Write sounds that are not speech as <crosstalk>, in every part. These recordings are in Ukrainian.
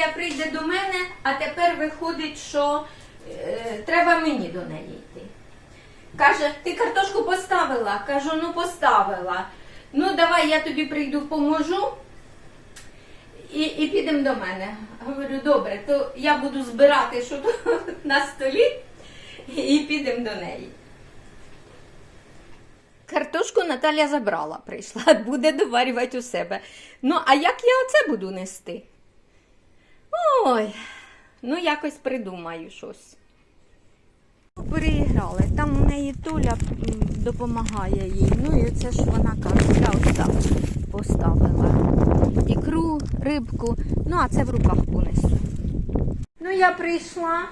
Наталія прийде до мене, а тепер виходить, що е, треба мені до неї йти. Каже, ти картошку поставила? Кажу, ну поставила. Ну, давай я тобі прийду, поможу. І, і підемо до мене. Говорю, добре, то я буду збирати, що тут <laughs> на столі, і підемо до неї. Картошку Наталя забрала, прийшла, <laughs> буде доварювати у себе. Ну, а як я оце буду нести? Ой, ну якось придумаю щось. Переіграли. Там у неї Толя допомагає їй. Ну і це ж вона каже, я ось так поставила. Ікру, рибку, ну а це в руках понесу. Ну я прийшла,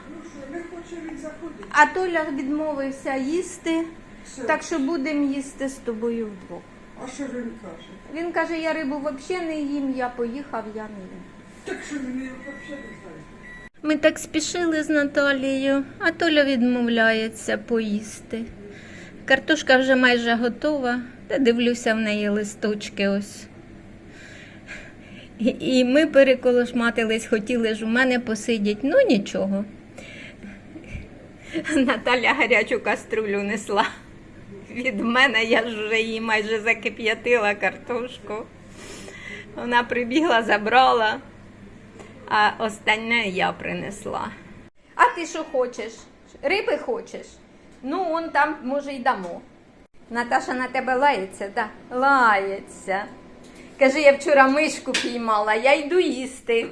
а Толя відмовився їсти, Все. так що будемо їсти з тобою вдвох. А що він каже? Він каже, я рибу взагалі не їм, я поїхав, я не їм. Так що її взагалі не знає. Ми так спішили з Наталією, а Толя відмовляється поїсти. Картошка вже майже готова, та дивлюся в неї листочки ось. І- ми переколошматились, хотіли ж у мене посидіти, ну нічого. Наталя гарячу каструлю несла. Від мене я ж вже її майже закип'ятила картошку. Вона прибігла, забрала а остальне я принесла. А ти що хочеш? Риби хочеш? Ну, он там, може, й дамо. Наташа на тебе лається, так? Лається. Каже, я вчора мишку піймала, я йду їсти.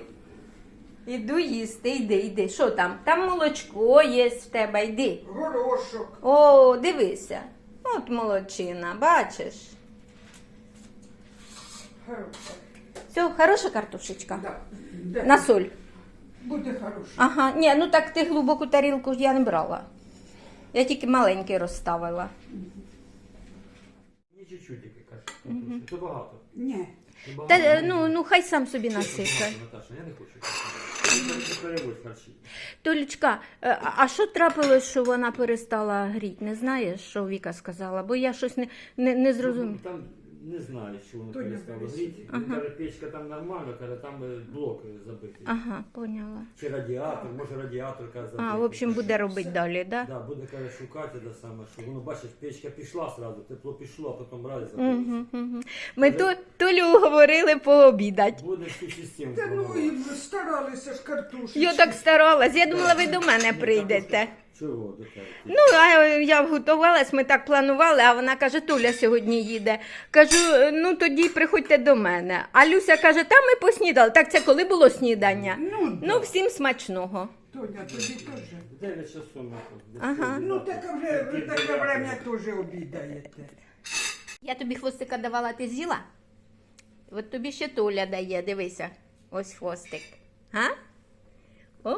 Іду їсти, йди, йди. Що там? Там молочко є в тебе, йди. Горошок. О, дивися. От молодчина, бачиш. Все, хороша картошечка. Да. Да. На соль. Буде хороша. Ага, ні, ну так ти глибоку тарілку я не брала. Я тільки маленький розставила. Ні, чуть-чуть тільки каже. Це багато. Ні. Це багато. Та ну, ну хай сам собі насипе. Наташа, я не хочу. Не. Толічка, е, а- а що трапилось, що вона перестала гріти? Не знаєш, що Віка сказала? Бо я щось не, не, не зрозуміла. Там не знаю, що воно перестало гріти. Він каже, печка там нормально, каже, там е, блок забитий. Ага, поняла. Чи радіатор, може радіатор каже, забитий. А, в общем, буде робити далі, так? Да? Да, буде каже, шукати те саме, що воно бачиш, печка пішла сразу, тепло пішло, а потім раз забилося. Угу, угу. Ми то, Толю уговорили пообідати. Буде всю систему. Та ну пробувати. і старалися ж картошечки. Я так старалась, я думала, ви до мене прийдете. Чого до тебе? Ну, а я готувалась, ми так планували, а вона каже, Толя сьогодні їде. Кажу, ну тоді приходьте до мене. А Люся каже, та ми поснідали. Так це коли було снідання? Ну, да. Ну, всім смачного. Тоня, тобі теж. 9 часов. Ага. Ну, таке вже, ви таке время теж обідаєте. Я тобі хвостика давала, ти з'їла? От тобі ще Толя дає, дивися. Ось хвостик. Га? О,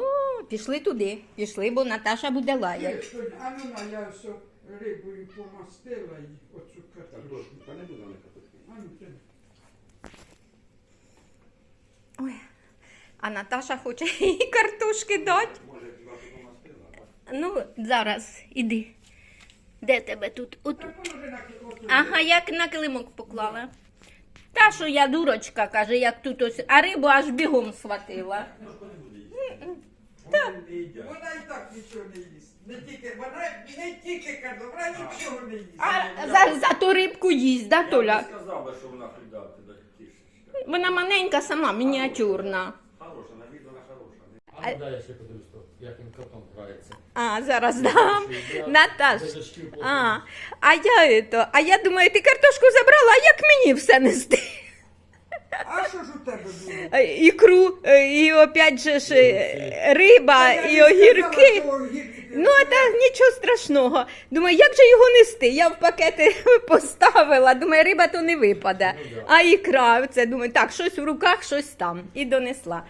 пішли туди, пішли, бо Наташа буде лаяти. А ну на, я все рибою помастила і оцю картошку. Та не буду на картошку. А ну, ти. Ой. А Наташа хоче <laughs> їй картошки дати. Може, хіба ти помастила? Ну, зараз, іди. Де тебе тут? Отут. Оту. Ага, як на килимок поклала. Та, що я дурочка, каже, як тут ось, а рибу аж бігом схватила. Не їдять. Вона і так нічого не їсть. Не тільки, вона не тільки картошку, вона нічого не їсть. А за, за ту рибку їсть, да, Я б Толя? не сказав би, що вона туди, туди тішечка. Вона маленька сама, мініатюрна. Хороша, на відео вона хороша. А ну дай я ще подивлюсь, то, як він котом грається. А, зараз дам. Я Наташ. А, а я ето, а я думаю, ти картошку забрала, а як мені все нести? А що ж у тебе було? Е, Ікру, е, і опять же ж е, риба, і огірки. Ну, а так нічого страшного. Думаю, як же його нести? Я в пакети <laughs> поставила. Думаю, риба то не випаде. Ну. А ікра, це думаю, так, щось в руках, щось там. І донесла.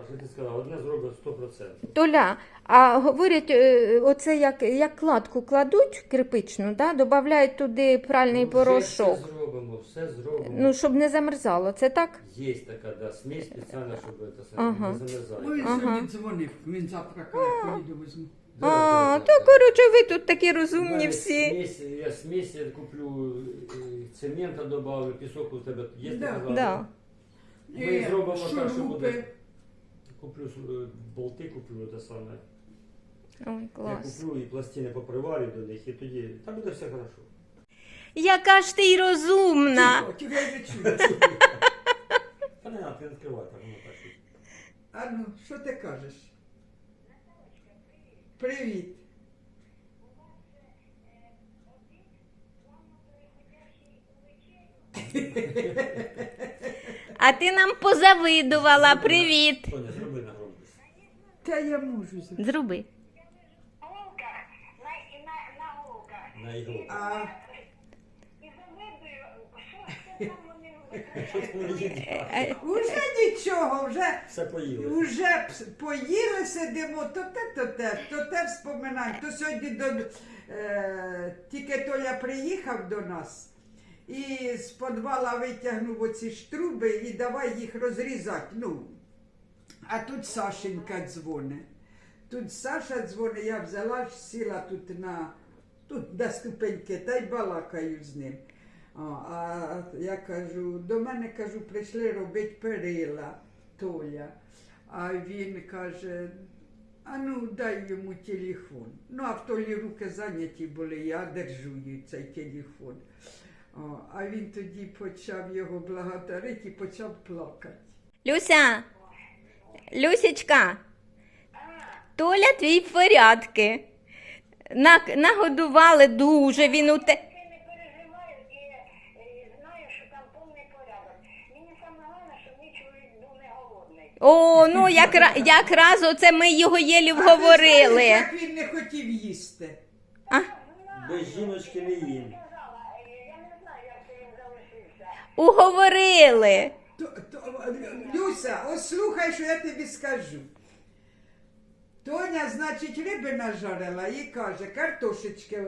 А що ти сказала, одне зробить 100%. Толя, а говорять, е, оце як, як кладку кладуть кирпичну, да? додають туди пральний Ну, вже порошок. Все зробимо, все зробимо. Ну, щоб не замерзало, це так? Є така, да, смесь спеціальна, щоб це саме Ага. не замерзає. Ну, він Ага. сьогодні дзвонив, він завтра поїду візьму. А, Зараз, то зараз, коротше, ви тут такі розумні Далі всі. Смесь, я смесь я куплю, е, цемента добавлю, пісок у тебе є Да. така Да. Ми зробимо так, що буде. Куплю е, болти, куплю те саме. Ой, Я куплю і пластини поприварю до них, і тоді там буде все хорошо. Яка ж ти й розумна. Тихо, тихо, я не чую. <laughs> Та не треба, ти не відкривай, воно так. і- А ну, що ти кажеш? Привіт. А ти нам позавидувала. Привіт. Тоня. Та я можу. зробити. Зроби. на, ігру. А, <laughs> що ти їдять? Е, уже нічого, вже, Все поїли. пс- поїли, сидимо, то те, то те, то те вспоминаємо. То сьогодні до, е, тільки Толя приїхав до нас. І з підвала витягнув оці штруби і давай їх розрізати. Ну, а тут Сашенька дзвоне. Тут Саша дзвоне, я взяла сіла тут на тут де ступеньки, та й балакаю з ним. А, а я кажу, до мене кажу, прийшли робити перила Толя. А він каже, а ну дай йому телефон. Ну, а в Толі руки зайняті були, я держу цей телефон. А він тоді почав його благодарити і почав плакати. Люся. Люсічка. Толя твій в порядки. Нагодували дуже він у те. Я не переживаю і, і знаю, що там повний порядок. Мені саме головне, щоб мій чоловік був не голодний. О, ну якра, якраз оце ми його єлі А ти вговорили. знаєш, як він не хотів їсти. А, Без жіночки не їм. Сказала, е, я не знаю, як це він залишився. уговорили. То, то, Люся, ось слухай, що я тобі скажу. Тоня, значить, риби нажарила і каже, картошечки,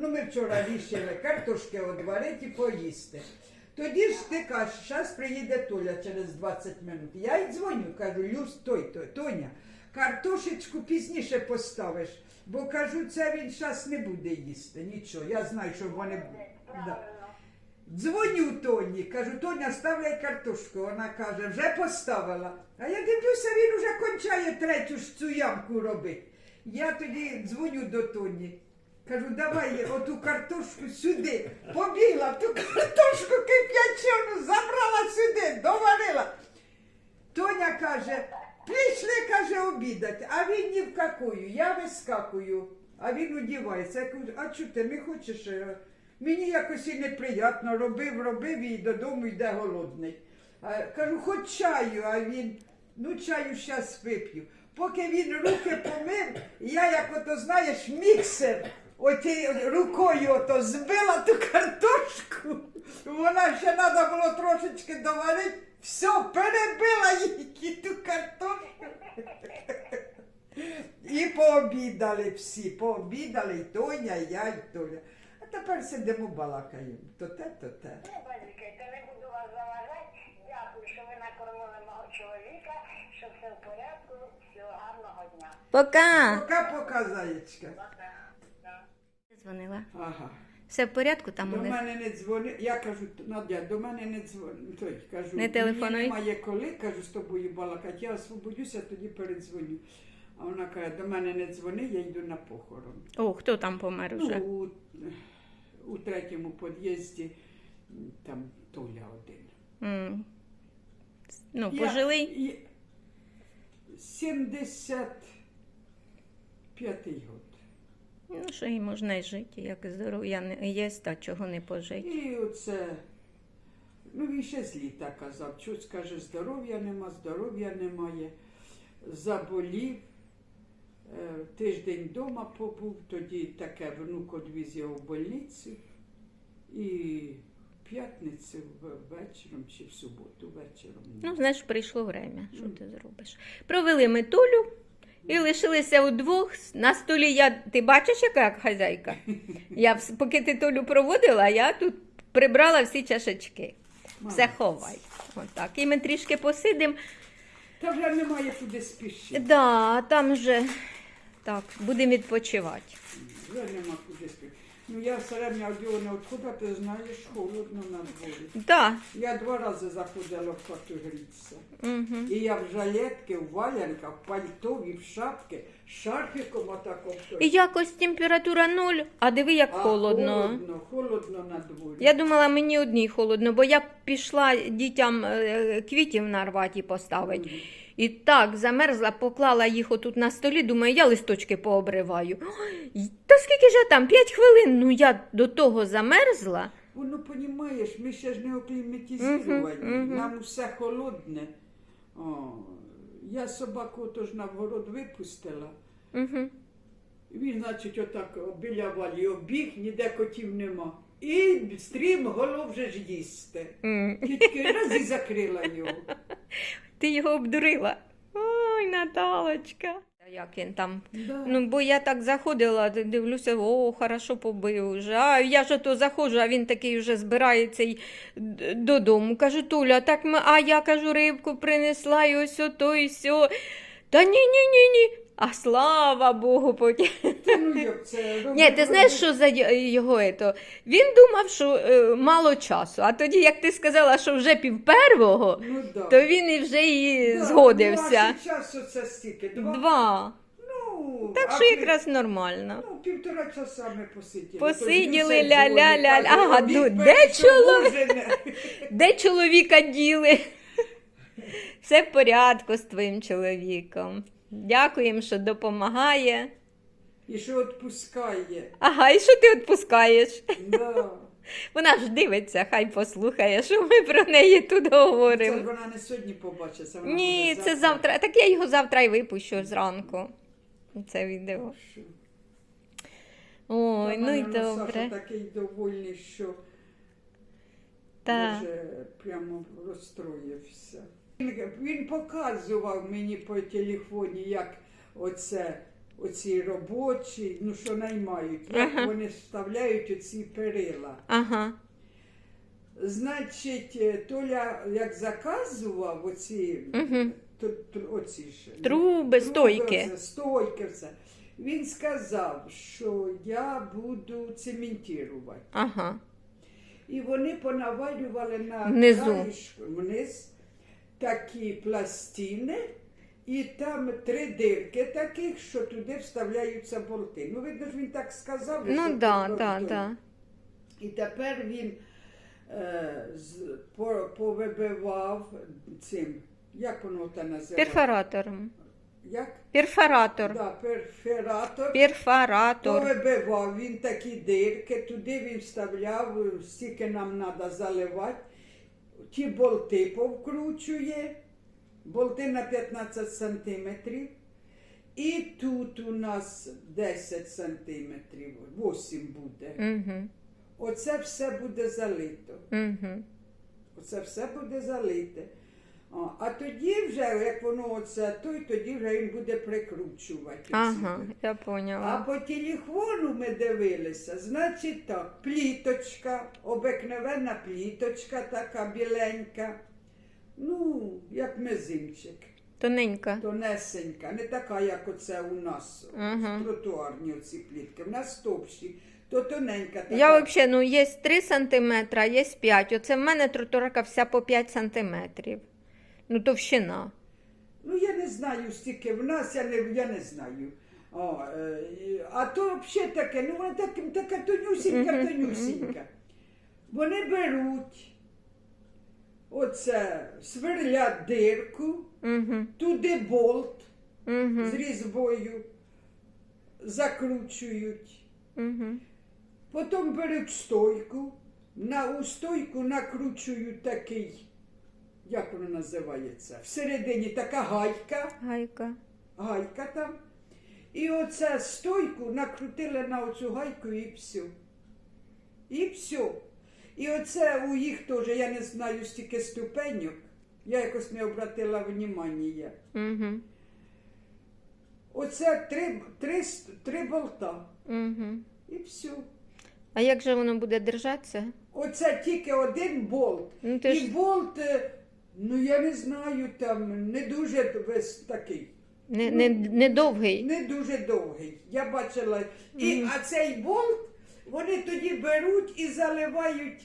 ну ми вчора рішили, картошки одварити і поїсти. Тоді ж ти кажеш, зараз приїде Толя через 20 минут. Я й дзвоню, кажу, Люсь, той, той, Тоня, картошечку пізніше поставиш, бо кажу, це він зараз не буде їсти. Нічого, я знаю, що вони. Да. Дзвоню Тоні, кажу, Тоня, ставляй картошку. Вона каже, вже поставила. А я дивлюся, він уже кончає третю ж цю ямку робити. Я тоді дзвоню до Тоні. Кажу, давай оту картошку сюди. Побігла ту картошку кип'ячену, забрала сюди, доварила. Тоня каже, прийшли, каже, обідати, а він ні в какую. Я вискакую, а він одівається. Я кажу, а чого ти не хочеш? Мені якось і неприємно, робив, робив і додому йде голодний. Кажу, хоч чаю, а він, ну чаю зараз вип'ю. Поки він руки помив, я як ото знаєш, міксер. Оті рукою ото збила ту картошку. Вона ще треба було трошечки доварити. Все, перебила її ту картошку. І пообідали всі, пообідали і Тоня, і я, і Толя. Тепер сидимо балакаємо. То те, то те. Не базікайте, не буду вас заважати. Дякую, що ви накормили мого чоловіка, що все в порядку. Всього гарного дня. Пока. Пока-пока, заєчка. Пока. Дзвонила. Ага. Все в порядку там у До них? мене не дзвони. Я кажу, Надя, до мене не дзвони. Той, кажу, Не телефонуй. Мені немає коли, кажу, з тобою балакати. Я освободюся, тоді передзвоню. А вона каже, до мене не дзвони, я йду на похорон. О, хто там помер уже? Ну, у, третьому під'їзді там Толя один. М. Ну, Я- пожилий. і- 75-й год. Ну, що і можна й жити, як здоров'я не є, та чого не пожити. І оце, ну він ще з літа казав, щось каже, здоров'я нема, здоров'я немає. Заболів, тиждень вдома побув, тоді таке внук одвіз його в больницю. І в п'ятницю вечором чи в суботу вечором. Ну, знаєш, прийшло время. Що ти зробиш? Провели ми Толю і лишилися удвох. На столі я. Ти бачиш, яка як хазяйка? <laughs> Я, поки ти Толю проводила, я тут прибрала всі чашечки. Все ховай. Отак. І ми трішки посидимо. Та вже немає куди спішити. Да, там вже так, будемо відпочивати. Вже нема куди спити. Ну я все одягу одягну, откуда ти знаєш, холодно на дворі. Да. Я два рази заходила в хату грітися. Угу. І я в жалетки, в валянках, в пальто і в шапки, шарфіком отако. І якось температура нуль, а диви, як А холодно. Холодно, холодно на дворі. Я думала, мені одній холодно, бо я пішла дітям е, квітів нарвати і поставити. І так замерзла, поклала їх отут на столі, думаю, я листочки пообриваю. Ой, Та скільки ж я там? П'ять хвилин. Ну я до того замерзла. Воно, понімаєш, ми ще ж не окліматизовані, Мгм, мгм. нам все холодне. О, я собаку тож на вгород випустила. Угу. Він, значить, отак біля валі обіг, ніде котів нема. І стрім голов вже ж їсти. Тільки раз і закрила його. Ти його обдурила. Ой, Наталочка. Як він там? Да. Ну, бо я так заходила, дивлюся, о, хорошо побив вже. А я ж то заходжу, а він такий вже збирається й додому. Кажу, Туля, так ми, а я кажу, рибку принесла і ось ото і сьо. Та ні, ні, ні, ні. А слава Богу, потім. Ні, ти знаєш, що за його ето? Він думав, що е, мало часу. А тоді, як ти сказала, що вже пів первого, Ну, да. то він і вже і Да, згодився. Ну, а часу це стільки? Два? Два. Ну, Так а що ви- якраз нормально. Ну, півтора часа ми посиділи. Посиділи, Тоді ля-ля-ля. дзвонить, Ага, каже, ну, «Обід де перейшов, чоловік?» ужине». Де чоловіка діли? Все в порядку з твоїм чоловіком. Дякуємо, що допомагає. І що відпускає. Ага, і що ти відпускаєш? Да. <laughs> Вона ж дивиться, хай послухає, що ми про неї тут говоримо. ж вона не сьогодні побачиться. вона Ні, це завтра. Так я його завтра і випущу зранку. Це відео. Ой, Та ну й мене Саша такий довольний, що Так. вже прямо розстроївся. Він, показував мені по телефоні, як оце, оці робочі, ну що наймають, як Ага. вони вставляють оці перила. Ага. Значить, е, Толя як заказував оці, то- то- оці ж, Труби, стойки. оце, стойки все. Він сказав, що я буду цементувати. Ага. І вони понавалювали на Внизу. краєшку вниз такі пластини, і там три дирки таких, що туди вставляються болти. Ну, видно ж, він так сказав. Ну да, тут да, да. І тепер він е, з, по, повибивав цим, як воно те називається? Перфоратором. Як? Перфоратор. Да, перфоратор. Перфоратор. Повибивав він такі дирки, туди він вставляв, стільки нам треба заливати. Ті болти повкручує, болти на 15 сантиметрів. І тут у нас 10 сантиметрів, 8 буде. Угу. Оце все буде залито. Угу. Оце все буде залите. А тоді вже, як воно оце, то й тоді вже він буде прикручувати. Ага, я А поняла. по телефону ми дивилися, значить так, пліточка, обикновенна пліточка така біленька. Ну, як мизинчик, Тоненька. тонесенька, не така, як оце у нас, Ага. тротуарні оці плітки. В нас товщі, то тоненька така. Я взагалі, ну, є 3 сантиметри, а є 5. Оце в мене тротуарка вся по 5 сантиметрів. Ну, товщина. Ну, я не знаю, стільки в нас, я не, я не знаю. О, е, а то взагалі таке, ну вона так, така тонюсінька, тонюсінька. Вони беруть оце, сверлять дирку, Угу. туди болт Угу. з різьбою, закручують. Угу. Потім беруть стойку, на у стойку накручують такий, як воно називається, всередині така гайка. Гайка. гайка там. І оце стойку накрутили на оцю гайку і все. І все. І оце у їх теж, я не знаю стільки ступеньок, я якось не обратила внимання. Угу. Оце три, три, три болта. Угу. І все. А як же воно буде держатися? Оце тільки один болт. Ну, ти І ж- болт, е, ну я не знаю, там не дуже весь такий. Не, не, не довгий. Не дуже довгий. Я бачила. І, а цей болт вони тоді беруть і заливають,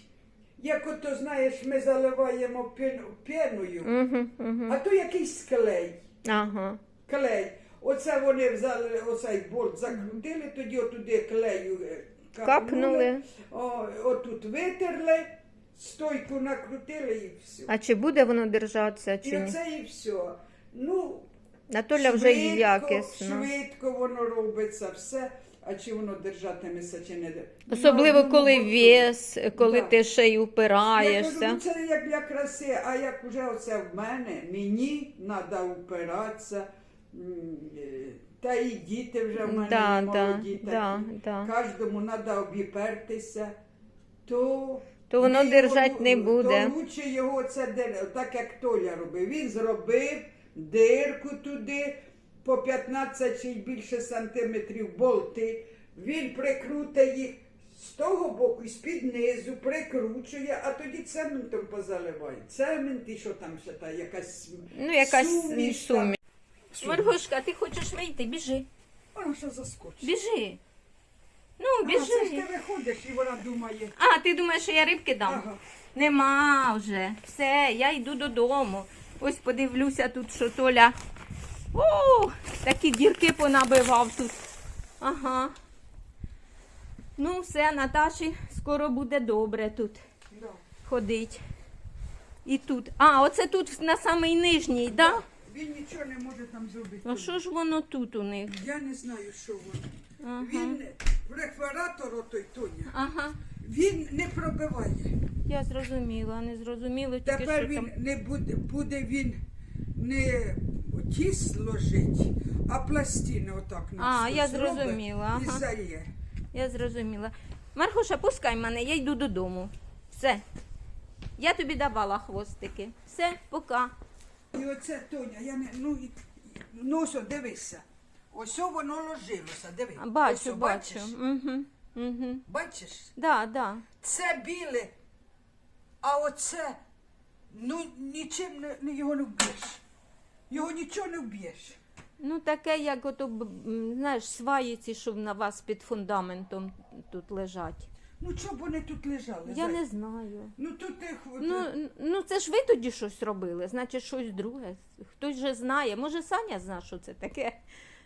як ото знаєш, ми заливаємо пен- пеною, Угу, угу. а то якийсь клей. Ага. Клей. Оце вони взяли оцей болт, закрутили, тоді отуди клею е, Капнули. О, отут витерли, стойку накрутили і все. А чи буде воно держатися, І чи ні? оце і все. Ну, Натоля вже швидко, якісно. Швидко воно робиться все. А чи воно держатиметься, чи не держатиметься. Особливо, коли вес, коли Да. ти ще й Я кажу, упираєшся. ну це як для краси, а як вже оце в мене, мені треба м, е, Та і діти вже в мене Да, молоді да, такі. да, да. Кожному треба обіпертися, то, То воно ми держать його- не буде. То лучше його це так як Толя робив. Він зробив дирку туди по 15 чи більше сантиметрів болти. Він прикрутить їх з того боку, і з-під низу, прикручує, а тоді цементом позаливає. Цемент і що там ще та якась Ну, якась суміш суміш. Маргошка, ти хочеш вийти? Біжи. Вона що заскочить. Біжи. Ну, А, це ж біжи. ти виходиш і вона думає. А, ти думаєш, що я рибки дам? Ага. Нема вже. Все, я йду додому. Ось подивлюся тут, що Толя. О, такі дірки понабивав тут. Ага. Ну, все, Наташі скоро буде добре тут Да. ходить. І тут. А, оце тут на самий нижній, так? Да? Він нічого не може там зробити. А що ж воно тут у них? Я не знаю, що воно. Ага. Він препаратор отой Тоня, Ага. він не пробиває. Я зрозуміла, не зрозуміло тільки Тепер що він там. не буде, буде він не тіс ложить, а пластини отак на А, я зрозуміла, І ага. Я зрозуміла. Маргоша, пускай мене, я йду додому. Все. Я тобі давала хвостики. Все, пока. І оце Тоня, я не ну, і- ну дивися. Ось воно ложилося, диви. А, Ось, Бачу. Бачиш? Угу. Угу. бачиш? Да, да. Це біле, а оце, ну нічим не, не- його не вб'єш. Його нічого не вб'єш. Ну, таке, як ото, б- м, знаєш, сваї ці, що на вас під фундаментом тут лежать. Ну чого б вони тут лежали? Я зай? не знаю. Ну тут їх... Ну, н- ну це ж ви тоді щось робили, значить щось друге. Хтось же знає. Може, Саня знає, що це таке.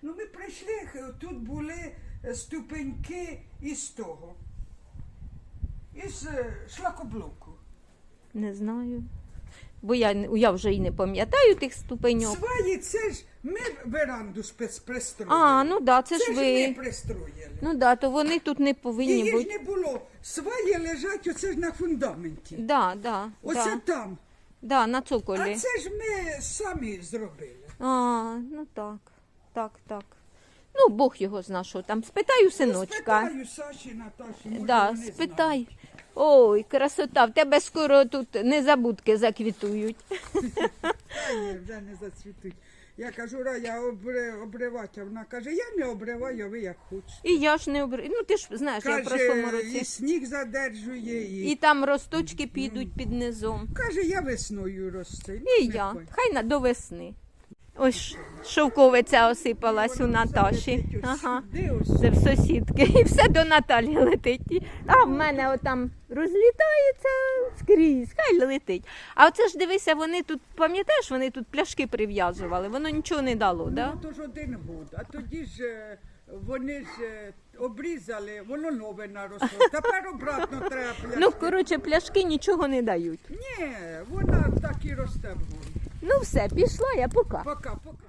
Ну ми прийшли, тут були е, ступеньки із того. Із е, шлакоблоку. Не знаю. Бо я, я вже і не пам'ятаю тих ступеньок. Сваї, це ж ми веранду пристроїли. А, ну да, це, ж ми пристроїли. Ну да, то вони тут не повинні Її ж бути. не було. Сваї лежать оце ж на фундаменті. Да, да, Оце да, там. да, на А це ж ми самі зробили. А, ну так, так, так. Ну, Бог його зна, що там. Спитаю синочка. Спитаю Саші, Наташі. може, Да, вони спитай. Ой, красота, в тебе скоро тут незабудки заквітують. знають. Ні, вже не зацвітуть. Я кажу, Рая, обри, обривати. А вона каже, я не обриваю, а ви як хочете. І я ж не обрив. Ну ти ж знаєш, я в прошлому Каже, і році. сніг задержує, і, І там росточки підуть під низом. каже, я весною росте. І я. Хай на до весни. Ось шовковиця осипалась у Наташі. Ага. Це в сусідки. І все до Наталі летить. А в мене отам розлітається скрізь, хай летить. А оце ж дивися, вони тут, пам'ятаєш, вони тут пляшки прив'язували, воно нічого не дало, Ну, то ж один год. А тоді ж е, вони ж е, обрізали, воно нове наросло. Тепер обратно треба пляшки. Ну, коротше, пляшки нічого не дають. Ні, вона так і росте вгору. Ну все, пішла я пока. Пока, пока.